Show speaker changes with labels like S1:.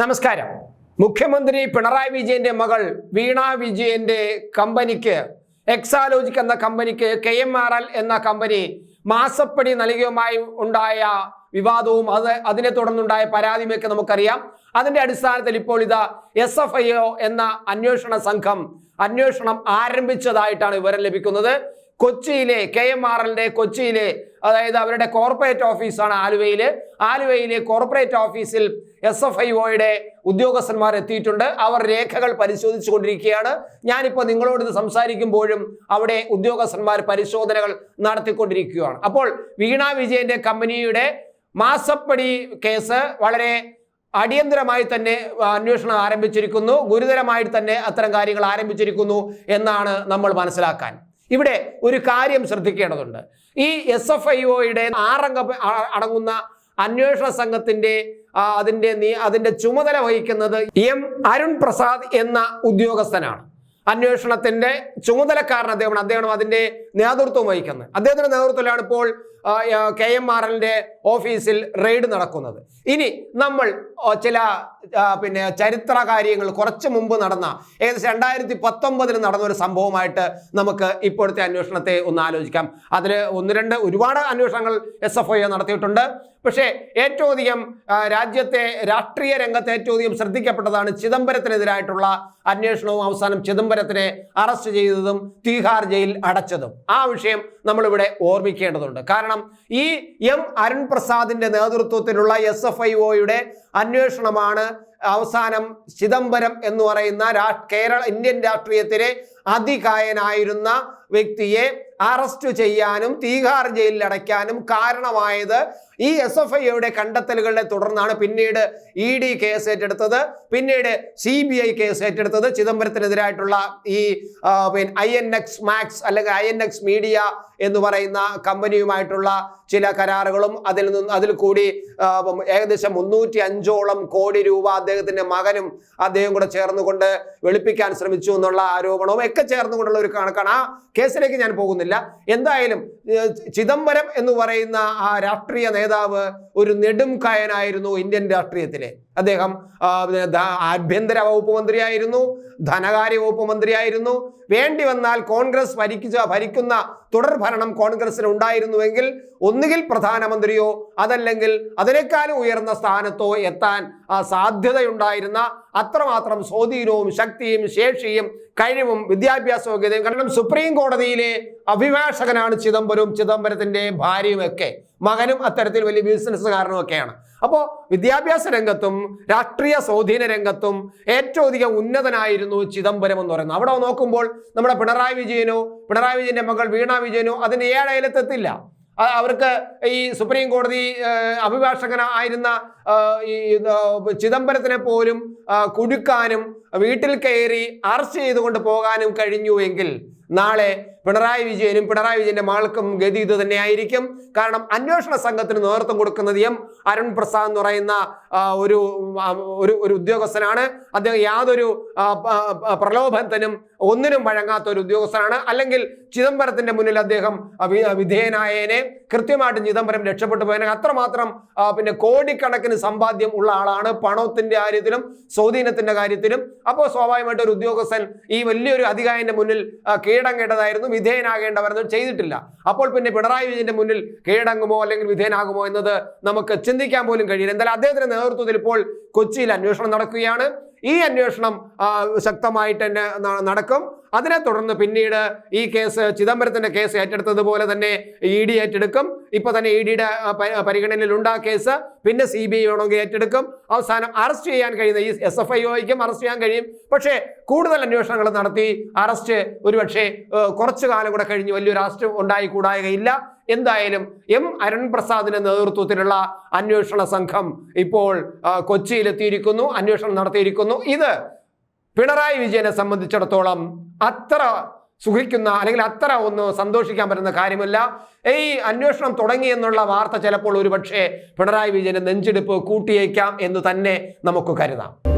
S1: നമസ്കാരം. മുഖ്യമന്ത്രി പിണറായി വിജയന്റെ മകൾ വീണ വിജയന്റെ കമ്പനിക്ക് എക്സാലോജിക് എന്ന കമ്പനിക്ക് കെ എം ആർ എൽ എന്ന കമ്പനി മാസപ്പടി നൽകിയുമായി ഉണ്ടായ വിവാദവും അത് അതിനെ തുടർന്നുണ്ടായ പരാതിയുമൊക്കെ നമുക്കറിയാം. അതിന്റെ അടിസ്ഥാനത്തിൽ ഇപ്പോൾ ഇതാ എസ് എഫ് ഐ ഒ എന്ന അന്വേഷണ സംഘം അന്വേഷണം ആരംഭിച്ചതായിട്ടാണ് വിവരം ലഭിക്കുന്നത്. കൊച്ചിയിലെ കെ എം ആർ എല്ലിന്റെ കൊച്ചിയിലെ അതായത് അവരുടെ കോർപ്പറേറ്റ് ഓഫീസാണ് ആലുവയിൽ ആലുവയിലെ. കോർപ്പറേറ്റ് ഓഫീസിൽ എസ് എഫ് ഐ ഒയുടെ ഉദ്യോഗസ്ഥന്മാർ എത്തിയിട്ടുണ്ട്. അവർ രേഖകൾ പരിശോധിച്ചു കൊണ്ടിരിക്കുകയാണ് ഞാനിപ്പോൾ നിങ്ങളോട് ഇത് സംസാരിക്കുമ്പോഴും അവിടെ ഉദ്യോഗസ്ഥന്മാർ പരിശോധനകൾ നടത്തിക്കൊണ്ടിരിക്കുകയാണ്. അപ്പോൾ വീണ വിജയന്റെ കമ്പനിയുടെ മാസപ്പടി കേസ് വളരെ അടിയന്തരമായി തന്നെ അന്വേഷണം ആരംഭിച്ചിരിക്കുന്നു. ഗുരുതരമായി തന്നെ അത്തരം കാര്യങ്ങൾ ആരംഭിച്ചിരിക്കുന്നു എന്നാണ് നമ്മൾ മനസ്സിലാക്കാൻ. ഇവിടെ ഒരു കാര്യം ശ്രദ്ധിക്കേണ്ടതുണ്ട്. ഈ എസ് എഫ് ഐ ഒയുടെ ആറംഗ അടങ്ങുന്ന അന്വേഷണ സംഘത്തിന്റെ അതിന്റെ അതിന്റെ ചുമതല വഹിക്കുന്നത് എം അരുൺ പ്രസാദ് എന്ന ഉദ്യോഗസ്ഥനാണ്. അന്വേഷണത്തിന്റെ ചുമതലക്കാരൻ അദ്ദേഹമാണ് അദ്ദേഹം അതിന്റെ നേതൃത്വം വഹിക്കുന്നത്. അദ്ദേഹത്തിന്റെ നേതൃത്വത്തിലാണ് ഇപ്പോൾ കെ എം ആർ എല്ലിന്റെ ഓഫീസിൽ റെയ്ഡ് നടക്കുന്നത്. ഇനി നമ്മൾ ചില പിന്നെ ചരിത്ര കാര്യങ്ങൾ കുറച്ച് മുമ്പ് നടന്ന ഏകദേശം രണ്ടായിരത്തി പത്തൊമ്പതിൽ നടന്ന ഒരു സംഭവമായിട്ട് നമുക്ക് ഇപ്പോഴത്തെ അന്വേഷണത്തെ ഒന്ന് ആലോചിക്കാം. അതിൽ ഒന്ന് രണ്ട് ഒരുപാട് അന്വേഷണങ്ങൾ എസ് എഫ് ഐ നടത്തിയിട്ടുണ്ട്. പക്ഷേ ഏറ്റവും അധികം രാജ്യത്തെ രാഷ്ട്രീയ രംഗത്ത് ഏറ്റവും അധികം ശ്രദ്ധിക്കപ്പെട്ടതാണ് ചിദംബരത്തിനെതിരായിട്ടുള്ള അന്വേഷണവും അവസാനം ചിദംബരത്തിനെ അറസ്റ്റ് ചെയ്തതും തീഹാർ ജയിൽ അടച്ചതും. ആ വിഷയം നമ്മളിവിടെ ഓർമ്മിക്കേണ്ടതുണ്ട്. കാരണം ഈ എം അരുൺപ്രസാദിന്റെ നേതൃത്വത്തിലുള്ള എസ് എഫ് ഐ ഒയുടെ അന്വേഷണമാണ് അവസാനം ചിദംബരം എന്ന് പറയുന്ന കേരള ഇന്ത്യൻ രാഷ്ട്രീയത്തിലെ അതികായനായിരുന്ന വ്യക്തിയെ അറസ്റ്റ് ചെയ്യാനും തീഹാർ ജയിലിൽ അടയ്ക്കാനും കാരണമായത് ഈ എസ് എഫ് ഐയുടെ കണ്ടെത്തലുകളെ തുടർന്നാണ് പിന്നീട് ഇ ഡി കേസ് ഏറ്റെടുത്തത്. പിന്നീട് സി ബി ഐ കേസ് ഏറ്റെടുത്തത്. ചിദംബരത്തിനെതിരായിട്ടുള്ള ഈ പിന്നെ ഐ എൻ എക്സ് മാക്സ് അല്ലെങ്കിൽ ഐ എൻ എക്സ് മീഡിയ എന്ന് പറയുന്ന കമ്പനിയുമായിട്ടുള്ള ചില കരാറുകളും അതിൽ നിന്ന് അതിൽ കൂടി ഏകദേശം മുന്നൂറ്റി അഞ്ചോളം കോടി രൂപ അദ്ദേഹത്തിന്റെ മകനും അദ്ദേഹം കൂടെ ചേർന്നുകൊണ്ട് വെളുപ്പിക്കാൻ ശ്രമിച്ചു എന്നുള്ള ആരോപണവും ഒക്കെ ചേർന്നുകൊണ്ടുള്ള ഒരു കണക്കാണ്. ആ കേസിലേക്ക് ഞാൻ പോകുന്നില്ല. എന്തായാലും ചിദംബരം എന്ന് പറയുന്ന ആ രാഷ്ട്രീയ നേതാവ് ഒരു നെടുംകായനായിരുന്നു ഇന്ത്യൻ രാഷ്ട്രീയത്തിലെ. അദ്ദേഹം ആഭ്യന്തര വകുപ്പ് മന്ത്രിയായിരുന്നു ധനകാര്യ വകുപ്പ് മന്ത്രിയായിരുന്നു. വേണ്ടി വന്നാൽ കോൺഗ്രസ് ഭരിക്കുക ഭരിക്കുന്ന തുടർ ഭരണം കോൺഗ്രസിന് ഉണ്ടായിരുന്നുവെങ്കിൽ ഒന്നുകിൽ പ്രധാനമന്ത്രിയോ അതല്ലെങ്കിൽ അതിനേക്കാളും ഉയർന്ന സ്ഥാനത്തോ എത്താൻ ആ സാധ്യതയുണ്ടായിരുന്ന അത്രമാത്രം സ്വാധീനവും ശക്തിയും ശേഷിയും കഴിവും വിദ്യാഭ്യാസ യോഗ്യതയും കാരണം സുപ്രീം കോടതിയിലെ അഭിഭാഷകനാണ് ചിദംബരവും ചിദംബരത്തിന്റെ ഭാര്യയുമൊക്കെ മകനും അത്തരത്തിൽ വലിയ ബിസിനസ്സുകാരനും ഒക്കെയാണ് അപ്പോൾ വിദ്യാഭ്യാസ രംഗത്തും രാഷ്ട്രീയ സ്വാധീന രംഗത്തും ഏറ്റവും അധികം ഉന്നതനായിരുന്നു ചിദംബരം എന്ന് പറയുന്നത്. അവിടെ നോക്കുമ്പോൾ നമ്മുടെ പിണറായി വിജയനോ പിണറായി വിജയന്റെ മകൾ വീണ വിജയനോ അതിന്റെ ഏഴയലത്തെത്തില്ല അവർക്ക് ഈ സുപ്രീം കോടതി അഭിഭാഷകനായിരുന്ന ഈ ചിദംബരത്തിനെ പോലും കുടുക്കാനും വീട്ടിൽ കയറി അറസ്റ്റ് ചെയ്തുകൊണ്ട് പോകാനും കഴിഞ്ഞുവെങ്കിൽ നാളെ പിണറായി വിജയനും പിണറായി വിജയന്റെ മകൾക്കും ഗതി ഇത് തന്നെയായിരിക്കും. കാരണം അന്വേഷണ സംഘത്തിന് നേതൃത്വം കൊടുക്കുന്നത് എം അരുൺ പ്രസാദ് എന്ന് പറയുന്ന ഒരു ഒരു ഒരു ഉദ്യോഗസ്ഥനാണ്. അദ്ദേഹം യാതൊരു പ്രലോഭനത്തിനും ഒന്നിനും വഴങ്ങാത്ത ഒരു ഉദ്യോഗസ്ഥനാണ്. അല്ലെങ്കിൽ ചിദംബരത്തിന്റെ മുന്നിൽ അദ്ദേഹം വിധേയനായേനെ കൃത്യമായിട്ടും ചിദംബരം രക്ഷപ്പെട്ടു പോയതിനെ അത്രമാത്രം പിന്നെ കോടിക്കണക്കിന് സമ്പാദ്യം ഉള്ള ആളാണ്. പണത്തിന്റെ കാര്യത്തിലും സ്വാധീനത്തിന്റെ കാര്യത്തിലും. അപ്പോൾ സ്വാഭാവികമായിട്ട് ഒരു ഉദ്യോഗസ്ഥൻ ഈ വലിയൊരു അധികാരിന്റെ മുന്നിൽ കീഴടങ്ങേണ്ടതായിരുന്നു. വിധേയനാകേണ്ടവരെന്ന് ചെയ്തിട്ടില്ല. അപ്പോൾ പിന്നെ പിണറായി വിജയന്റെ മുന്നിൽ കീഴടങ്ങുമോ അല്ലെങ്കിൽ വിധേയനാകുമോ എന്നത് നമുക്ക് ചിന്തിക്കാൻ പോലും കഴിയില്ല. എന്തായാലും അദ്ദേഹത്തിന്റെ നേതൃത്വത്തിൽ ഇപ്പോൾ കൊച്ചിയിൽ അന്വേഷണം നടക്കുകയാണ്. ഈ അന്വേഷണം ശക്തമായിട്ട് തന്നെ നടക്കും. അതിനെ തുടർന്ന് പിന്നീട് ഈ കേസ് ചിദംബരത്തിന്റെ കേസ് ഏറ്റെടുത്തതുപോലെ തന്നെ ഇ ഡി ഏറ്റെടുക്കും. ഇപ്പൊ തന്നെ ഇ ഡിയുടെ പരിഗണനയിലുണ്ട് ആ കേസ്. പിന്നെ സി ബി ഐ വേണമെങ്കിൽ ഏറ്റെടുക്കും. അവസാനം അറസ്റ്റ് ചെയ്യാൻ കഴിയുന്ന ഈ എസ് എഫ് ഐ ഒയ്ക്കും അറസ്റ്റ് ചെയ്യാൻ കഴിയും. പക്ഷേ കൂടുതൽ അന്വേഷണങ്ങൾ നടത്തി അറസ്റ്റ് ഒരുപക്ഷെ കുറച്ചു കാലം കൂടെ കഴിഞ്ഞ് വലിയൊരു അറസ്റ്റ് ഉണ്ടായിക്കൂടായികയില്ല. എന്തായാലും എം അരുൺ പ്രസാദിന്റെ നേതൃത്വത്തിലുള്ള അന്വേഷണ സംഘം ഇപ്പോൾ കൊച്ചിയിലെത്തിയിരിക്കുന്നു അന്വേഷണം നടത്തിയിരിക്കുന്നു. ഇത് പിണറായി വിജയനെ സംബന്ധിച്ചിടത്തോളം അത്ര സുഖിക്കുന്ന അല്ലെങ്കിൽ അത്ര ഒന്ന് സന്തോഷിക്കാൻ പറ്റുന്ന കാര്യമല്ല. ഈ അന്വേഷണം തുടങ്ങി എന്നുള്ള വാർത്ത ചിലപ്പോൾ ഒരുപക്ഷെ പിണറായി വിജയന്റെ നെഞ്ചെടുപ്പ് കൂട്ടിയേക്കാം എന്ന് തന്നെ നമുക്ക് കരുതാം.